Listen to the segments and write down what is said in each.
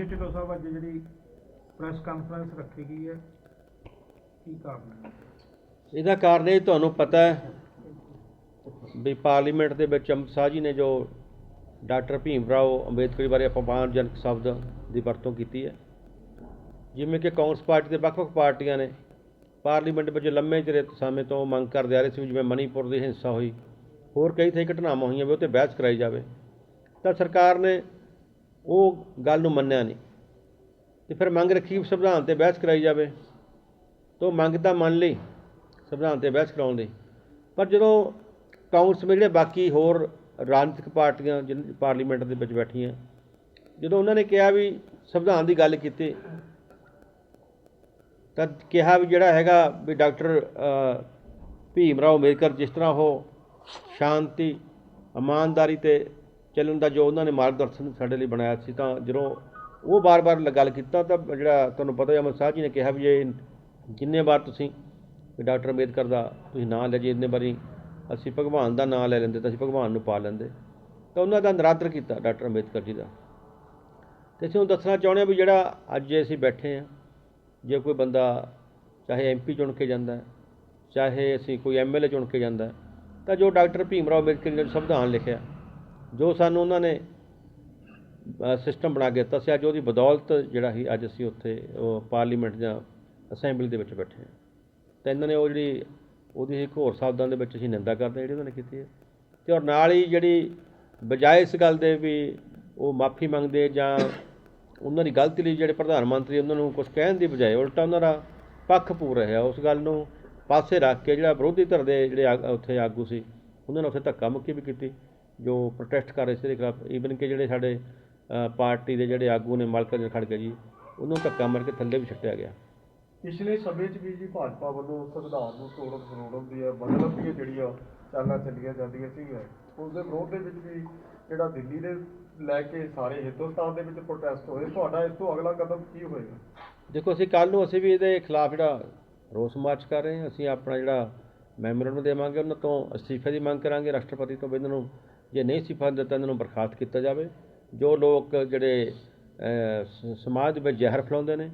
ਹਾਂਜੀ ਢਿੱਲੋਂ ਸਾਹਿਬ, ਅੱਜ ਜਿਹੜੀ ਪ੍ਰੈਸ ਕਾਨਫਰੰਸ ਰੱਖੀ ਗਈ ਹੈ, ਕੀ ਕਾਰਨ ਹੈ? ਇਹਦਾ ਕਾਰਨ ਇਹ ਤੁਹਾਨੂੰ ਪਤਾ ਹੈ ਵੀ ਪਾਰਲੀਮੈਂਟ ਦੇ ਵਿੱਚ ਅਮਿਤ ਸ਼ਾਹ ਜੀ ਨੇ ਜੋ ਡਾਕਟਰ ਭੀਮ ਰਾਓ ਅੰਬੇਦਕਰ ਬਾਰੇ ਅਪਮਾਨਜਨਕ ਸ਼ਬਦ ਦੀ ਵਰਤੋਂ ਕੀਤੀ ਹੈ। ਜਿਵੇਂ ਕਿ ਕਾਂਗਰਸ ਪਾਰਟੀ ਦੇ ਵੱਖ-ਵੱਖ ਪਾਰਟੀਆਂ ਨੇ ਪਾਰਲੀਮੈਂਟ ਵਿੱਚ ਲੰਮੇ ਚਿਰ ਸਮੇਂ ਤੋਂ ਮੰਗ ਕਰਦੇ ਆ ਰਹੇ ਸੀ ਵੀ ਜਿਵੇਂ ਮਣੀਪੁਰ ਦੀ ਹਿੰਸਾ ਹੋਈ, ਹੋਰ ਕਈ ਥਾਈਂ ਘਟਨਾਵਾਂ ਹੋਈਆਂ ਵੀ ਉਹ 'ਤੇ ਬਹਿਸ ਕਰਾਈ ਜਾਵੇ। ਤਾਂ ਸਰਕਾਰ ਨੇ ਉਹ ਗੱਲ ਨੂੰ ਮੰਨਿਆ ਨਹੀਂ। ਤੇ ਫਿਰ ਮੰਗ ਰੱਖੀ ਵੀ ਸੰਵਿਧਾਨ ਤੇ ਬਹਿਸ ਕਰਾਈ ਜਾਵੇ। ਤਾਂ ਉਹ ਮੰਗ ਤਾਂ ਮੰਨ ਲਈ, ਸੰਵਿਧਾਨ ਤੇ ਬਹਿਸ ਕਰਾਉਣ ਦੀ ਪਰ ਜਦੋਂ ਕਾਂਗਰਸ ਵਿੱਚ ਜਿਹੜੇ ਬਾਕੀ ਹੋਰ ਰਾਜਨੀਤਿਕ ਪਾਰਟੀਆਂ ਜਿਨ, ਪਾਰਲੀਮੈਂਟ ਦੇ ਵਿੱਚ ਬੈਠੀਆਂ, ਜਦੋਂ ਉਹਨਾਂ ਨੇ ਕਿਹਾ ਵੀ ਸੰਵਿਧਾਨ ਦੀ ਗੱਲ ਕੀਤੀ, ਤਾਂ ਕਿਹਾ ਵੀ ਜਿਹੜਾ ਹੈਗਾ ਵੀ ਡਾਕਟਰ ਭੀਮ ਰਾਓ ਅੰਬੇਦਕਰ ਜਿਸ ਤਰ੍ਹਾਂ ਉਹ ਸ਼ਾਂਤੀ, ਇਮਾਨਦਾਰੀ ਤੇ ਚੱਲਣ ਦਾ ਜੋ ਉਹਨਾਂ ਨੇ ਮਾਰਗਦਰਸ਼ਨ ਸਾਡੇ ਲਈ ਬਣਾਇਆ ਸੀ ਤਾਂ ਜਦੋਂ ਉਹ ਬਾਰ-ਬਾਰ ਗੱਲ ਕੀਤਾ ਤਾਂ ਜਿਹੜਾ ਤੁਹਾਨੂੰ ਪਤਾ ਹੀ ਹੈ, ਅਮਰ ਸ਼ਾਹ ਜੀ ਨੇ ਕਿਹਾ ਵੀ ਜੇ ਜਿੰਨੇ ਵਾਰ ਤੁਸੀਂ ਡਾਕਟਰ ਅੰਬੇਦਕਰ ਦਾ ਤੁਸੀਂ ਨਾਂ ਲੈ ਜੇ ਇੰਨੇ ਵਾਰੀ ਅਸੀਂ ਭਗਵਾਨ ਦਾ ਨਾਂ ਲੈ ਲੈਂਦੇ ਤਾਂ ਅਸੀਂ ਭਗਵਾਨ ਨੂੰ ਪਾ ਲੈਂਦੇ। ਤਾਂ ਉਹਨਾਂ ਦਾ ਨਿਰਾਦਰ ਕੀਤਾ ਡਾਕਟਰ ਅੰਬੇਦਕਰ ਜੀ ਦਾ। ਤੇ ਅਸੀਂ ਹੁਣ ਦੱਸਣਾ ਚਾਹੁੰਦੇ ਹਾਂ ਵੀ ਜਿਹੜਾ ਅੱਜ ਜੇ ਅਸੀਂ ਬੈਠੇ ਹਾਂ ਜੇ ਕੋਈ ਬੰਦਾ ਚਾਹੇ ਐਮਪੀ ਚੁਣ ਕੇ ਜਾਂਦਾ ਹੈ ਚਾਹੇ ਅਸੀਂ ਕੋਈ ਐਮਐਲਏ ਚੁਣ ਕੇ ਜਾਂਦਾ ਤਾਂ ਜੋ ਡਾਕਟਰ ਭੀਮ ਰਾਓ ਅੰਬੇਦਕਰ ਜੀ ਨੇ ਸੰਵਿਧਾਨ ਲਿਖਿਆ। ਜੋ ਸਾਨੂੰ ਉਹਨਾਂ ਨੇ ਸਿਸਟਮ ਬਣਾ ਕੇ ਦਿੱਤਾ ਸੀ, ਅੱਜ ਉਹਦੀ ਬਦੌਲਤ ਜਿਹੜਾ ਸੀ, ਅੱਜ ਅਸੀਂ ਉੱਥੇ ਉਹ ਪਾਰਲੀਮੈਂਟ ਜਾਂ ਅਸੈਂਬਲੀ ਦੇ ਵਿੱਚ ਬੈਠੇ ਹਾਂ। ਤਾਂ ਇਹਨਾਂ ਨੇ ਉਹ ਜਿਹੜੀ ਉਹਦੀ ਇੱਕ ਹੋਰ ਸ਼ਬਦਾਂ ਦੇ ਵਿੱਚ ਅਸੀਂ ਨਿੰਦਾ ਕਰਦੇ ਹਾਂ ਜਿਹੜੀ ਉਹਨਾਂ ਨੇ ਕੀਤੀ ਹੈ। ਤੇ ਔਰ ਨਾਲ ਹੀ ਜਿਹੜੀ ਬਜਾਏ ਇਸ ਗੱਲ ਦੇ ਵੀ ਉਹ ਮਾਫੀ ਮੰਗਦੇ ਜਾਂ ਉਹਨਾਂ ਦੀ ਗਲਤੀ ਲਈ ਜਿਹੜੇ ਪ੍ਰਧਾਨ ਮੰਤਰੀ ਉਹਨਾਂ ਨੂੰ ਕੁਝ ਕਹਿਣ ਦੀ ਬਜਾਏ ਉਲਟਾ ਉਹਨਾਂ ਦਾ ਪੱਖ ਪੂਰ ਰਿਹਾ ਉਸ ਗੱਲ ਨੂੰ, ਪਾਸੇ ਰੱਖ ਕੇ ਜਿਹੜਾ ਵਿਰੋਧੀ ਧਿਰ ਦੇ ਜਿਹੜੇ ਆਗ- ਉੱਥੇ ਆਗੂ ਸੀ, ਉਹਨਾਂ ਨੇ ਉੱਥੇ ਧੱਕਾ ਮੁੱਕੀ ਵੀ ਕੀਤੀ। ਜੋ ਪ੍ਰੋਟੈਸਟ ਕਰ ਰਹੇ ਸੀ ਇਹਦੇ ਖਿਲਾਫ ਈਵਨ ਕਿ ਜਿਹੜੇ ਸਾਡੇ ਪਾਰਟੀ ਦੇ ਜਿਹੜੇ ਆਗੂ ਨੇ ਮਲਕਾ ਖੜ ਗਏ ਜੀ ਉਹਨੂੰ ਧੱਕਾ ਮਾਰ ਕੇ ਥੱਲੇ ਵੀ ਛੱਡਿਆ ਗਿਆ। ਪਿਛਲੇ ਸਮੇਂ 'ਚ ਵੀ ਜੀ ਭਾਜਪਾ ਵੱਲੋਂ ਸੰਵਿਧਾਨ ਨੂੰ ਤੋੜਨ ਫਰੋੜਨ ਦੀਆਂ ਬਦਲਣ ਦੀਆਂ ਜਿਹੜੀਆਂ ਚਾਲਾਂ ਚੱਲੀਆਂ ਜਾਂਦੀਆਂ ਸੀਗੀਆਂ ਉਸ ਦੇ ਵਿਰੋਧ ਦੇ ਵਿੱਚ ਵੀ ਜਿਹੜਾ ਦਿੱਲੀ ਦੇ ਲੈ ਕੇ ਸਾਰੇ ਹਿੰਦੁਸਤਾਨ ਦੇ ਵਿੱਚ ਪ੍ਰੋਟੈਸਟ ਹੋਏ ਤੁਹਾਡਾ ਇਸ ਤੋਂ ਅਗਲਾ ਕਦਮ ਕੀ ਹੋਏਗਾ? ਦੇਖੋ ਅਸੀਂ ਕੱਲ ਨੂੰ ਅਸੀਂ ਵੀ ਇਹਦੇ ਖਿਲਾਫ ਜਿਹੜਾ ਰੋਸ ਮਾਰਚ ਕਰ ਰਹੇ ਹਾਂ ਅਸੀਂ ਆਪਣਾ ਜਿਹੜਾ ਮੈਮੋਰੰਡਮ ਦੇਵਾਂਗੇ ਉਹਨਾਂ ਤੋਂ ਅਸਤੀਫੇ ਦੀ ਮੰਗ ਕਰਾਂਗੇ ਰਾਸ਼ਟਰਪਤੀ ਤੋਂ ਇਹਨਾਂ ਨੂੰ ਜੇ ਨਹੀਂ ਅਸਤੀਫਾ ਦਿੱਤਾ ਇਹਨਾਂ ਨੂੰ ਬਰਖਾਸਤ ਕੀਤਾ ਜਾਵੇ। ਜੋ ਲੋਕ ਜਿਹੜੇ ਸਮਾਜ ਦੇ ਵਿੱਚ ਜ਼ਹਿਰ ਫੈਲਾਉਂਦੇ ਨੇ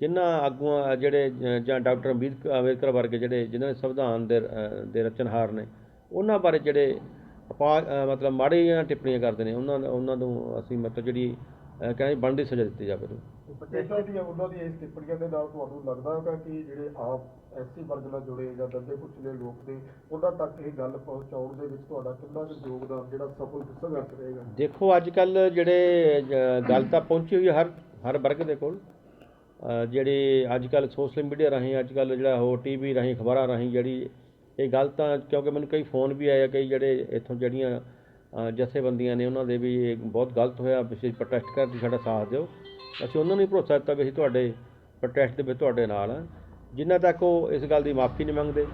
ਜਿਨ੍ਹਾਂ ਆਗੂਆਂ ਜਿਹੜੇ ਜਾਂ ਡਾਕਟਰ ਅੰਬੇਦਕਰ ਅੰਬੇਦਕਰ ਵਰਗੇ ਜਿਹੜੇ ਜਿਨ੍ਹਾਂ ਨੇ ਸੰਵਿਧਾਨ ਦੇ ਦੇ ਰਚਨਹਾਰ ਨੇ ਉਹਨਾਂ ਬਾਰੇ ਜਿਹੜੇ ਅਪਾ ਮਤਲਬ ਮਾੜੀਆਂ ਟਿੱਪਣੀਆਂ ਕਰਦੇ ਨੇ ਉਹਨਾਂ ਉਹਨਾਂ ਨੂੰ ਅਸੀਂ ਮਤਲਬ ਜਿਹੜੀ ਅਹ, ਕਹਿੰਦੇ ਬਣਦੀ ਸਜ਼ਾ ਦਿੱਤੀ ਜਾਵੇ। ਉਹਨੂੰ ਇਦਾਂ ਦੀਆਂ ਉਹਨਾਂ ਦੀ ਇਸ ਟਿੱਪਣੀਆਂ ਦੇ ਨਾਲ ਤੁਹਾਨੂੰ ਲੱਗਦਾ ਹੈਗਾ ਕਿ ਜਿਹੜੇ ਆਪ ਐਸਸੀ ਵਰਗ ਨਾਲ ਜੁੜੇ ਜਾਂ ਦੱਬੇ ਕੁਚਲੇ ਲੋਕ ਨੇ ਉਹਨਾਂ ਤੱਕ ਇਹ ਗੱਲ ਪਹੁੰਚਾਉਣ ਦੇ ਵਿੱਚ ਤੁਹਾਡਾ ਕਿੰਨਾ ਕੁ ਯੋਗਦਾਨ ਜਿਹੜਾ ਸਫਲ ਸੰਘਰਸ਼ ਰਹੇਗਾ? ਦੇਖੋ ਅੱਜ ਕੱਲ ਜਿਹੜੇ ਗੱਲ ਤਾਂ ਪਹੁੰਚੀ ਹੋਈ ਹਰ ਹਰ ਵਰਗ ਦੇ ਕੋਲ। ਜਿਹੜੇ ਅੱਜ ਕੱਲ ਸੋਸ਼ਲ ਮੀਡੀਆ ਰਾਹੀਂ ਅੱਜ ਕੱਲ ਜਿਹੜਾ ਹੋ ਟੀਵੀ ਰਾਹੀਂ ਖਬਰਾਂ ਰਾਹੀਂ ਜਿਹੜੀ ਇਹ ਗੱਲ ਤਾਂ ਕਿਉਂਕਿ ਮੈਨੂੰ ਕਈ ਫੋਨ ਵੀ ਆਏ ਆ, ਕਈ ਜਿਹੜੇ ਇੱਥੋਂ ਜਿਹੜੀਆਂ ਜਥੇਬੰਦੀਆਂ ਨੇ ਉਹਨਾਂ ਦੇ ਵੀ ਇਹ ਬਹੁਤ ਗਲਤ ਹੋਇਆ ਵਿਸ਼ੇਸ਼ ਪ੍ਰੋਟੈਸਟ ਕਰਕੇ ਸਾਡਾ ਸਾਥ ਦਿਓ। ਅਸੀਂ ਉਹਨਾਂ ਨੂੰ ਹੀ ਭਰੋਸਾ ਦਿੱਤਾ ਵੀ ਅਸੀਂ ਤੁਹਾਡੇ ਪ੍ਰੋਟੈਸਟ ਦੇ ਵਿੱਚ ਤੁਹਾਡੇ ਨਾਲ ਆ। ਜਿੰਨਾ ਤੱਕ ਉਹ ਇਸ ਗੱਲ ਦੀ ਮਾਫੀ ਨਹੀਂ ਮੰਗਦੇ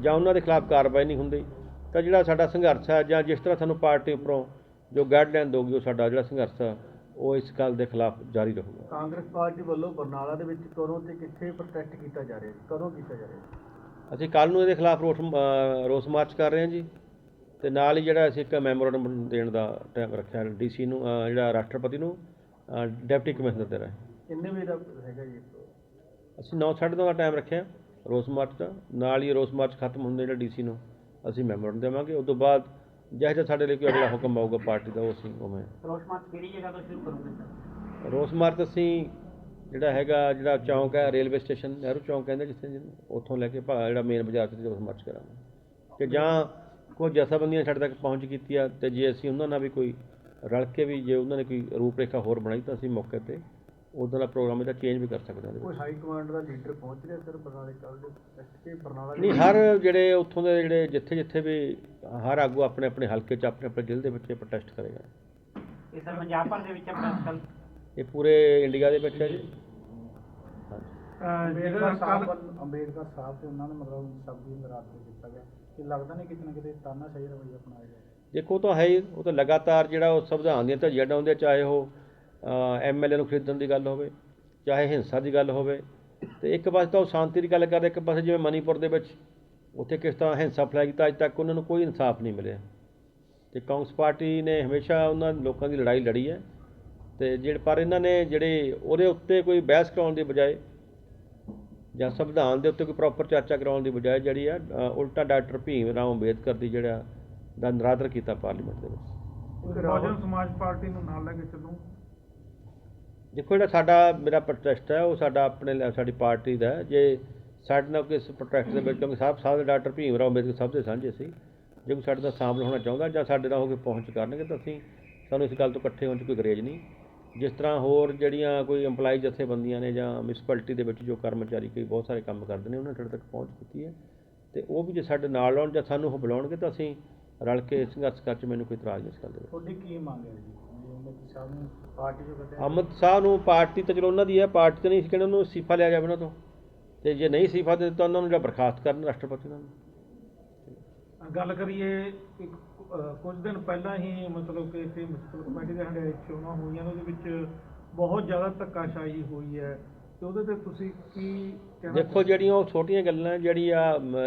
ਜਾਂ ਉਹਨਾਂ ਦੇ ਖਿਲਾਫ ਕਾਰਵਾਈ ਨਹੀਂ ਹੁੰਦੀ ਤਾਂ ਜਿਹੜਾ ਸਾਡਾ ਸੰਘਰਸ਼ ਹੈ ਜਾਂ ਜਿਸ ਤਰ੍ਹਾਂ ਸਾਨੂੰ ਪਾਰਟੀ ਉੱਪਰੋਂ ਜੋ ਗਾਈਡਲਾਈਨ ਦੋਗੀ ਉਹ ਸਾਡਾ ਜਿਹੜਾ ਸੰਘਰਸ਼ ਹੈ ਉਹ ਇਸ ਗੱਲ ਦੇ ਖਿਲਾਫ ਜਾਰੀ ਰਹੂਗਾ। ਕਾਂਗਰਸ ਪਾਰਟੀ ਵੱਲੋਂ ਬਰਨਾਲਾ ਦੇ ਵਿੱਚ ਕਦੋਂ ਤੇ ਕਿੱਥੇ ਪ੍ਰੋਟੈਸਟ ਕੀਤਾ ਜਾ ਰਿਹਾ ਕਦੋਂ ਕੀਤਾ ਜਾ ਰਿਹਾ? ਅਸੀਂ ਕੱਲ ਨੂੰ ਇਹਦੇ ਖਿਲਾਫ ਰੋਸ ਮਾਰਚ ਕਰ ਰਹੇ ਹਾਂ ਜੀ ਤੇ ਨਾਲ ਹੀ ਜਿਹੜਾ ਅਸੀਂ ਇੱਕ ਮੈਮੋਰੰਡਮ ਦੇਣ ਦਾ ਟਾਈਮ ਰੱਖਿਆ ਡੀਸੀ ਨੂੰ ਜਿਹੜਾ ਰਾਸ਼ਟਰਪਤੀ ਨੂੰ ਡਿਪਟੀ ਕਮਿਸ਼ਨਰ ਦੇ ਰਾਹੀਂ। ਕਿੰਨੇ ਵਜੇ ਦਾ ਹੈਗਾ ਜੀ? ਅਸੀਂ 9:30 ਦਾ ਟਾਈਮ ਰੱਖਿਆ ਰੋਸ ਮਾਰਚ ਦਾ। ਨਾਲ ਹੀ ਰੋਸ ਮਾਰਚ ਖਤਮ ਹੁੰਦੇ ਜਿਹੜਾ ਡੀਸੀ ਨੂੰ। ਅਸੀਂ ਮੈਮੋਰੰਡਮ ਦੇਵਾਂਗੇ। ਉਸ ਤੋਂ ਬਾਅਦ ਜਿਹੋ ਜਿਹਾ ਸਾਡੇ ਲਈ ਕੋਈ ਅਗਲਾ ਹੁਕਮ ਆਊਗਾ ਪਾਰਟੀ ਦਾ ਉਹ ਅਸੀਂ ਉਵੇਂ। ਰੋਸ ਮਾਰਚ ਕਿਹੜੀ ਜਗ੍ਹਾ ਤੋਂ ਸ਼ੁਰੂ ਕਰੋਗੇ? ਸਰ ਰੋਸ ਮਾਰਚ ਅਸੀਂ ਜਿਹੜਾ ਹੈਗਾ ਜਿਹੜਾ ਚੌਂਕ ਹੈ ਰੇਲਵੇ ਸਟੇਸ਼ਨ ਨਹਿਰੂ ਚੌਂਕ ਕਹਿੰਦੇ ਜਿੱਥੇ ਉੱਥੋਂ ਲੈ ਕੇ ਭਾ ਜਿਹੜਾ ਮੇਨ ਬਾਜ਼ਾਰ ਤੇ ਰੋਸ ਮਾਰਚ ਕਰਾਂਗੇ। ਤੇ ਜਾਂ ਕੋਈ ਜਥੇਬੰਦੀਆਂ ਸਾਡੇ ਤੱਕ ਪਹੁੰਚ ਕੀਤੀ ਆ ਤੇ ਜੇ ਅਸੀਂ ਉਹਨਾਂ ਨਾਲ ਵੀ ਕੋਈ ਰਲ ਕੇ ਵੀ ਜੇ ਉਹਨਾਂ ਨੇ ਕੋਈ ਰੂਪਰੇਖਾ ਹੋਰ ਬਣਾਈ ਤਾਂ ਅਸੀਂ ਮੌਕੇ ਤੇ ਉਦੋਂ ਦਾ ਪ੍ਰੋਗਰਾਮ ਇਹਦਾ ਚੇਂਜ ਵੀ ਕਰ ਸਕਦੇ ਹਾਂ ਕੋਈ। ਹਾਈ ਕਮਾਂਡ ਦਾ ਲੀਡਰ ਪਹੁੰਚ ਰਿਹਾ ਸਰ ਬਰਨਾਲੇ ਕੱਲ ਦੇ ਪ੍ਰੋਟੈਸਟ ਕੇ ਬਰਨਾਲਾ ਨਹੀਂ ਹਰ ਜਿਹੜੇ ਉੱਥੋਂ ਦੇ ਜਿਹੜੇ ਜਿੱਥੇ ਜਿੱਥੇ ਵੀ ਹਰ ਆਗੂ ਆਪਣੇ ਆਪਣੇ ਹਲਕੇ 'ਚ ਆਪਣੇ ਆਪਣੇ ਜ਼ਿਲ੍ਹੇ ਦੇ ਵਿੱਚ ਪ੍ਰੋਟੈਸਟ ਕਰੇਗਾ। ਇਹ ਸਰ ਪੰਜਾਬ ਭਰ ਦੇ ਵਿੱਚ ਆਪਣਾ ਕੱਲ ਇਹ ਪੂਰੇ ਇੰਡੀਆ ਦੇ ਵਿੱਚ ਹੈ ਜੀ। ਅੰਬੇਦਕਰ ਸਾਹਿਬ ਅੰਬੇਦਕਰ ਸਾਹਿਬ ਤੇ ਉਹਨਾਂ ਨੇ ਮਤਲਬ ਸ਼ਬਦ ਹੀ ਨਿਰਾਦ ਕੀਤਾ ਗਿਆ। ਕਿ ਲੱਗਦਾ ਨਹੀਂ ਕਿਤੇ ਨਾ ਕਿਤੇ ਤਾਨਾ ਸਹੀ ਰਵਈਆ ਅਪਣਾਇਆ ਗਿਆ ਦੇਖੋ ਤਾਂ ਹੈ ਹੀ ਉਹ ਤਾਂ ਲਗਾਤਾਰ ਜਿਹੜਾ ਉਹ ਸੰਵਿਧਾਨ ਦੀਆਂ ਧੱਜੀਆਂ ਡਾਉਂਦੇ ਚਾਹੇ ਉਹ ਐਮਐਲਏ ਨੂੰ ਖਰੀਦਣ ਦੀ ਗੱਲ ਹੋਵੇ, ਚਾਹੇ ਹਿੰਸਾ ਦੀ ਗੱਲ ਹੋਵੇ, ਤੇ ਇੱਕ ਪਾਸੇ ਤਾਂ ਉਹ ਸ਼ਾਂਤੀ ਦੀ ਗੱਲ ਕਰਦੇ, ਇੱਕ ਪਾਸੇ ਜਿਵੇਂ ਮਨੀਪੁਰ ਦੇ ਵਿੱਚ ਉੱਥੇ ਕਿਸ ਤਰ੍ਹਾਂ ਹਿੰਸਾ ਫੈਲਾਈ ਕੀਤਾ ਅੱਜ ਤੱਕ ਉਹਨਾਂ ਨੂੰ ਕੋਈ ਇਨਸਾਫ ਨਹੀਂ ਮਿਲਿਆ। ਤੇ ਕਾਂਗਰਸ ਪਾਰਟੀ ਨੇ ਹਮੇਸ਼ਾ ਉਹਨਾਂ ਲੋਕਾਂ ਦੀ ਲੜਾਈ ਲੜੀ ਹੈ, ਤੇ ਜਿਹੜੇ, ਪਰ ਇਹਨਾਂ ਨੇ ਜਿਹੜੇ ਉਹਦੇ ਉੱਤੇ ਕੋਈ ਬਹਿਸ ਕਰਾਉਣ ਦੀ ਬਜਾਏ ਜਾਂ ਸੰਵਿਧਾਨ ਦੇ ਉੱਤੇ ਕੋਈ ਪ੍ਰੋਪਰ ਚਰਚਾ ਕਰਾਉਣ ਦੀ ਬਜਾਏ ਜਿਹੜੀ ਆ ਉਲਟਾ ਡਾਕਟਰ ਭੀਮ ਰਾਓ ਅੰਬੇਦਕਰ ਦੀ ਜਿਹੜਾ ਦਾ ਨਿਰਾਦਰ ਕੀਤਾ ਪਾਰਲੀਮੈਂਟ ਦੇ ਵਿੱਚ। ਬਹੁਜਨ ਸਮਾਜ ਪਾਰਟੀ ਨੂੰ ਨਾਲ ਲੈ ਕੇ ਚੱਲੂ। ਦੇਖੋ ਜਿਹੜਾ ਸਾਡਾ ਮੇਰਾ ਪ੍ਰੋਟੈਸਟ ਹੈ, ਉਹ ਸਾਡਾ ਆਪਣੇ ਸਾਡੀ ਪਾਰਟੀ ਦਾ ਜੇ ਸਾਡੇ ਨਾਲ ਕਿਸ ਪ੍ਰੋਟੈਸਟ ਦੇ ਵਿੱਚ, ਕਿਉਂਕਿ ਸਾਹਿਬ ਸਾਹਿਬ ਦੇ ਡਾਕਟਰ ਭੀਮ ਰਾਓ ਅੰਬੇਦਕਰ ਸਭ ਦੇ ਸਾਂਝੇ ਸੀ। ਜੇ ਕੋਈ ਸਾਡੇ ਨਾਲ ਸ਼ਾਮਲ ਹੋਣਾ ਚਾਹੁੰਦਾ ਜਾਂ ਸਾਡੇ ਨਾਲ ਹੋ ਕੇ ਪਹੁੰਚ ਕਰਨਗੇ, ਤਾਂ ਅਸੀਂ ਸਾਨੂੰ ਇਸ ਗੱਲ ਤੋਂ ਇਕੱਠੇ ਹੋਣ 'ਚ ਕੋਈ ਗਰੇਜ ਨਹੀਂ। ਜਿਸ ਤਰ੍ਹਾਂ ਹੋਰ ਜਿਹੜੀਆਂ ਕੋਈ EMPLOYE ਜਥੇਬੰਦੀਆਂ ਨੇ ਜਾਂ ਮਿਊਨਿਸਪੈਲਿਟੀ ਦੇ ਵਿੱਚ ਜੋ ਕਰਮਚਾਰੀ ਕੋਈ ਬਹੁਤ ਸਾਰੇ ਕੰਮ ਕਰਦੇ ਨੇ, ਉਹਨਾਂ ਨੇ ਸਾਡੇ ਤੱਕ ਪਹੁੰਚ ਕੀਤੀ ਹੈ। ਤੇ ਉਹ ਵੀ ਜੇ ਸਾਡੇ ਨਾਲ ਆਉਣ ਜਾਂ ਸਾਨੂੰ ਉਹ ਬੁਲਾਉਣਗੇ, ਤਾਂ ਅਸੀਂ ਰਲ ਕੇ ਸੰਘਰਸ਼ ਕਰ 'ਚ ਮੈਨੂੰ ਕੋਈ ਇਤਰਾਜ਼ ਨਹੀਂ ਇਸ ਗੱਲ ਦੇ ਤੁਹਾਡੀ ਕੀ ਮੰਗ ਹੈ ਜੀ? ਨੂੰ ਅਮਿਤ ਸ਼ਾਹ ਨੂੰ ਪਾਰਟੀ ਤਾਂ ਚਲੋ ਉਹਨਾਂ ਦੀ ਹੈ ਪਾਰਟੀ ਤਾਂ ਨਹੀਂ ਸੀ ਕਹਿੰਦੇ ਉਹਨੂੰ ਅਸਤੀਫਾ ਲਿਆ ਜਾਵੇ ਉਹਨਾਂ ਤੋਂ। ਤੇ ਜੇ ਨਹੀਂ ਅਸਤੀਫਾ ਦੇ ਦਿੱਤਾ ਉਹਨਾਂ ਨੂੰ ਜਾਂ ਬਰਖਾਸਤ ਕਰਨ ਰਾਸ਼ਟਰਪਤੀ ਨਾਲ ਗੱਲ ਕਰੀਏ ਕੁਝ ਦਿਨ ਪਹਿਲਾਂ ਹੀ ਮਤਲਬ ਕਿ ਇੱਥੇ ਮੁਨਸਪਲ ਕਮੇਟੀ ਦੇ ਹੰਡਿਆਏ ਚੋਣਾਂ ਹੋਈਆਂ ਨੇ, ਉਹਦੇ ਵਿੱਚ ਬਹੁਤ ਜ਼ਿਆਦਾ ਧੱਕਾਸ਼ਾਹੀ ਹੋਈ ਹੈ। ਤੇ ਉਹਦੇ ਤੇ ਤੁਸੀਂ ਕੀ ਕਹਿਣਾ ਦੇਖੋ ਜਿਹੜੀਆਂ ਉਹ ਛੋਟੀਆਂ ਗੱਲਾਂ ਜਿਹੜੀ ਆ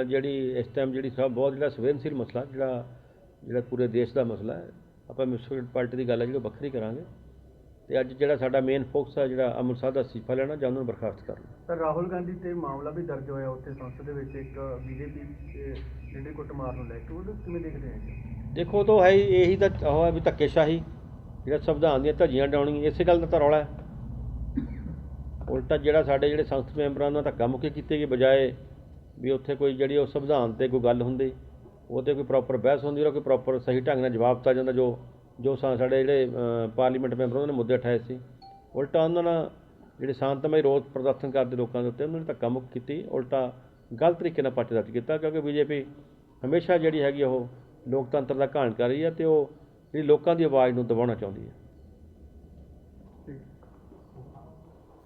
ਜਿਹੜੀ ਇਸ ਟਾਈਮ ਜਿਹੜੀ ਸਭ ਬਹੁਤ ਜਿਹੜਾ ਸੰਵੇਦਨਸ਼ੀਲ ਮਸਲਾ ਜਿਹੜਾ ਜਿਹੜਾ ਪੂਰੇ ਦੇਸ਼ ਦਾ ਮਸਲਾ ਹੈ ਆਪਾਂ ਮਿਊਨਿਸਪਲ ਪਾਰਟੀ ਦੀ ਗੱਲ ਹੈ ਜਿਹੜੀ ਉਹ ਵੱਖਰੀ ਕਰਾਂਗੇ। ਤੇ ਅੱਜ ਜਿਹੜਾ ਸਾਡਾ ਮੇਨ ਫੋਕਸ ਹੈ ਜਿਹੜਾ ਅਮਰ ਸਾਹਿਬ ਦਾ ਅਸਤੀਫਾ ਲੈਣਾ ਜਾਂ ਉਹਨਾਂ ਨੂੰ ਬਰਖਾਸਤ ਕਰਨਾ। ਤਾਂ ਰਾਹੁਲ ਗਾਂਧੀ ਤੇ ਮਾਮਲਾ ਵੀ ਦਰਜ ਹੋਇਆ ਉੱਥੇ ਸੰਸਦ ਦੇ ਵਿੱਚ ਇੱਕ ਬੀਜੇਪੀ ਜਿਹੜੇ ਕੁੱਟਮਾਰ ਨੂੰ ਲੈ ਕੇ ਉਹਨੂੰ ਕਿਵੇਂ ਦੇਖਦੇ ਆ ਦੇਖੋ ਤਾਂ ਹੈ ਇਹੀ ਤਾਂ ਉਹ ਹੈ ਵੀ ਧੱਕੇਸ਼ਾਹੀ ਜਿਹੜਾ ਸੰਵਿਧਾਨ ਦੀਆਂ ਧੱਜੀਆਂ ਡਾਉਣੀ ਇਸੇ ਗੱਲ ਦਾ ਤਾਂ ਰੌਲਾ ਹੈ। ਉਲਟਾ ਜਿਹੜਾ ਸਾਡੇ ਜਿਹੜੇ ਸੰਸਦ ਮੈਂਬਰਾਂ ਨਾਲ ਧੱਕਾ ਮੁੱਕੀ ਕੀਤੀ ਗਈ ਬਜਾਏ ਵੀ ਉੱਥੇ ਕੋਈ ਜਿਹੜੀ ਉਹ ਸੰਵਿਧਾਨ ਤੇ ਕੋਈ ਗੱਲ ਹੁੰਦੀ ਉਹ ਤੇ ਕੋਈ ਪ੍ਰੋਪਰ ਬਹਿਸ ਹੁੰਦੀ ਔਰ ਕੋਈ ਪ੍ਰੋਪਰ ਸਹੀ ਢੰਗ ਨਾਲ ਜਵਾਬ ਦਿੱਤਾ ਜਾਂਦਾ, ਜੋ ਜੋ ਸਾਡੇ ਜਿਹੜੇ ਪਾਰਲੀਮੈਂਟ ਮੈਂਬਰ ਉਹਨਾਂ ਨੇ ਮੁੱਦੇ ਉਠਾਏ ਸੀ। ਉਲਟਾ ਉਹਨਾਂ ਨਾਲ ਜਿਹੜੇ ਸ਼ਾਂਤਮਈ ਰੋਸ ਪ੍ਰਦਰਸ਼ਨ ਕਰਦੇ ਲੋਕਾਂ ਦੇ ਉੱਤੇ, ਉਹਨਾਂ ਨੇ ਧੱਕਾ ਮੁੱਕ ਕੀਤੀ, ਉਲਟਾ ਗਲਤ ਤਰੀਕੇ ਨਾਲ ਪਰਚਾ ਦਰਜ ਕੀਤਾ, ਕਿਉਂਕਿ ਬੀਜੇਪੀ ਹਮੇਸ਼ਾ ਜਿਹੜੀ ਹੈਗੀ ਆ ਉਹ ਲੋਕਤੰਤਰ ਦਾ ਘਾਣ ਕਰ ਰਹੀ ਹੈ ਤੇ ਉਹ ਜਿਹੜੀ ਲੋਕਾਂ ਦੀ ਆਵਾਜ਼ ਨੂੰ ਦਬਾਉਣਾ ਚਾਹੁੰਦੀ ਹੈ।